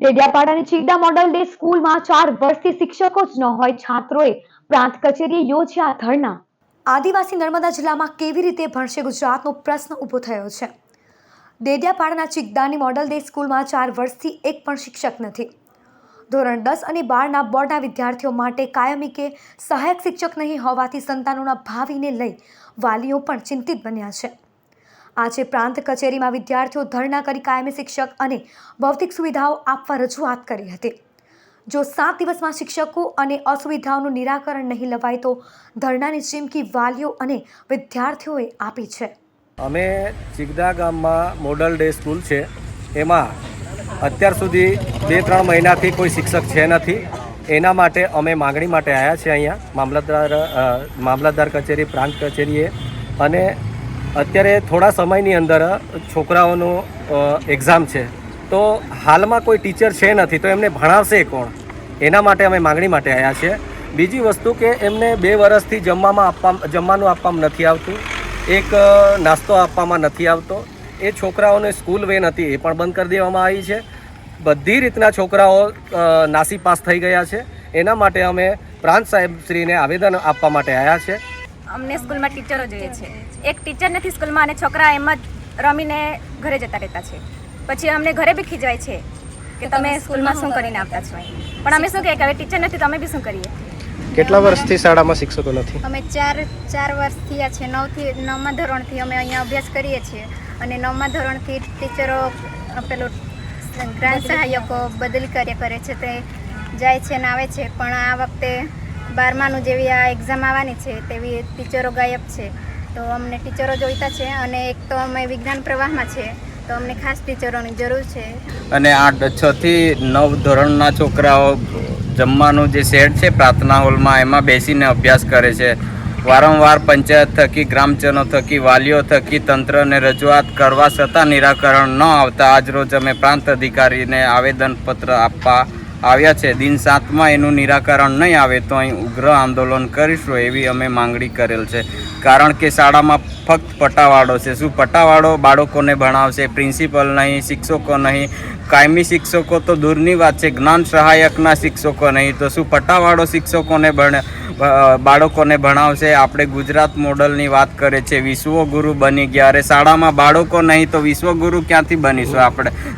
ડેડિયાપાડાની ચીગડા model day સ્કૂલમાં ચાર વર્ષથી શિક્ષકો જ ન હોય, છાત્રોએ પ્રાંત કચેરીએ યોજ્યા ધરણા. આદિવાસી નર્મદા જિલ્લામાં કેવી રીતે ભણશે ગુજરાતનો પ્રશ્ન ઊભો થયો છે? ડેડિયાપાડાના ચિગદાની મોડલ ડે સ્કૂલમાં ચાર વર્ષથી એક પણ શિક્ષક નથી. ધોરણ દસ અને બારના બોર્ડના વિદ્યાર્થીઓ માટે કાયમી કે સહાયક શિક્ષક નહીં હોવાથી સંતાનોના ભાવિને લઈ વાલીઓ પણ ચિંતિત બન્યા છે. આજે પ્રાંત કચેરીમાં વિદ્યાર્થીઓ ધરણા કરી કાયમી શિક્ષક અને ભૌતિક સુવિધાઓ આપવા રજૂઆત કરી હતી. જો સાત દિવસમાં શિક્ષકો અને અસુવિધાઓનું નિરાકરણ નહીં લવાય તો ધરણાની ચીમકી વાલીઓ અને વિદ્યાર્થીઓએ આપી છે. અમે ચિગદા ગામમાં મોડલ ડે સ્કૂલ છે. એમાં અત્યાર સુધી બે ત્રણ મહિનાથી કોઈ શિક્ષક છે નથી. એના માટે અમે માગણી માટે આવ્યા છે અહીંયા. મામલતદાર મામલતદાર કચેરી, પ્રાંત કચેરીએ. અને અત્યારે થોડા સમયની અંદર છોકરાઓનું એક્ઝામ છે. તો હાલમાં કોઈ ટીચર છે નથી, તો એમને ભણાવશે કોણ? એના માટે અમે માગણી માટે આવ્યા છે બીજી વસ્તુ કે એમને બે વર્ષથી જમવામાં આપવા જમવાનું આપવામાં નથી આવતું. એક નાસ્તો આપવામાં નથી આવતો. એ છોકરાઓને સ્કૂલ વેન હતી એ પણ બંધ કરી દેવામાં આવી છે. બધી રીતના છોકરાઓ નાસી પાસ થઈ ગયા છે. એના માટે અમે પ્રાંત સાહેબશ્રીને આવેદન આપવા માટે આવ્યા છે. અમને સ્કૂલમાં ટીચરો જોઈએ છે. એક ટીચર નથી સ્કૂલમાં અને છોકરા એમ જ રમીને ઘરે જતા રહેતા છે. પછી અમને ઘરે બી ખીજવાય છે કે તમે સ્કૂલમાં શું કરીને આવતા છો પણ અમે શું કહીએ કે હવે ટીચર નથી તમે બી શું કરીએ? કેટલા વર્ષથી શાળામાં શિક્ષકો નથી? અમે ચાર ચાર વર્ષથી આ છે. નવથી નવમા ધોરણથી અમે અહીંયા અભ્યાસ કરીએ છીએ. અને નવમા ધોરણથી ટીચરો પેલું ગ્રાન્ટ સહાયકો બદલી કાર્ય કરે છે. તે જાય છે ને આવે છે. પણ આ વખતે બારમાનું જેવી આ એક્ઝામ આવવાની છે તેવી ટીચરો ગાયબ છે. તો અમને ટીચરો જોઈતા છે અને એક તો અમે વિજ્ઞાન પ્રવાહમાં છે. તો અમને ખાસ ટીચરોની જરૂર છે. અને આઠ, છ થી નવ ધોરણના છોકરાઓ જમવાનું જે શેડ છે પ્રાર્થના હોલમાં એમાં બેસીને અભ્યાસ કરે છે. વારંવાર પંચાયત થકી, ગ્રામજનો થકી, વાલીઓ થકી તંત્રને રજૂઆત કરવા છતાં નિરાકરણ ન આવતા. આજરોજ અમે પ્રાંત અધિકારીને આવેદનપત્ર આપવા આવ્યા છે. દિન સાતમાં એનું નિરાકરણ નહીં આવે તો અહીં ઉગ્ર આંદોલન કરીશું એવી અમે માંગણી કરેલ છે. કારણ કે શાળામાં ફક્ત પટાવાળો છે. શું પટાવાળો બાળકોને ભણાવશે? પ્રિન્સિપલ નહીં, શિક્ષકો નહીં. કાયમી શિક્ષકો તો દૂરની વાત છે. જ્ઞાન સહાયકના શિક્ષકો નહીં. તો શું પટાવાળો શિક્ષકોને ભણ બાળકોને ભણાવશે? આપણે ગુજરાત મોડલની વાત કરે છે. વિશ્વગુરુ બની ગયા. અરે શાળામાં બાળકો નહીં તો વિશ્વગુરુ ક્યાંથી બનીશું આપણે?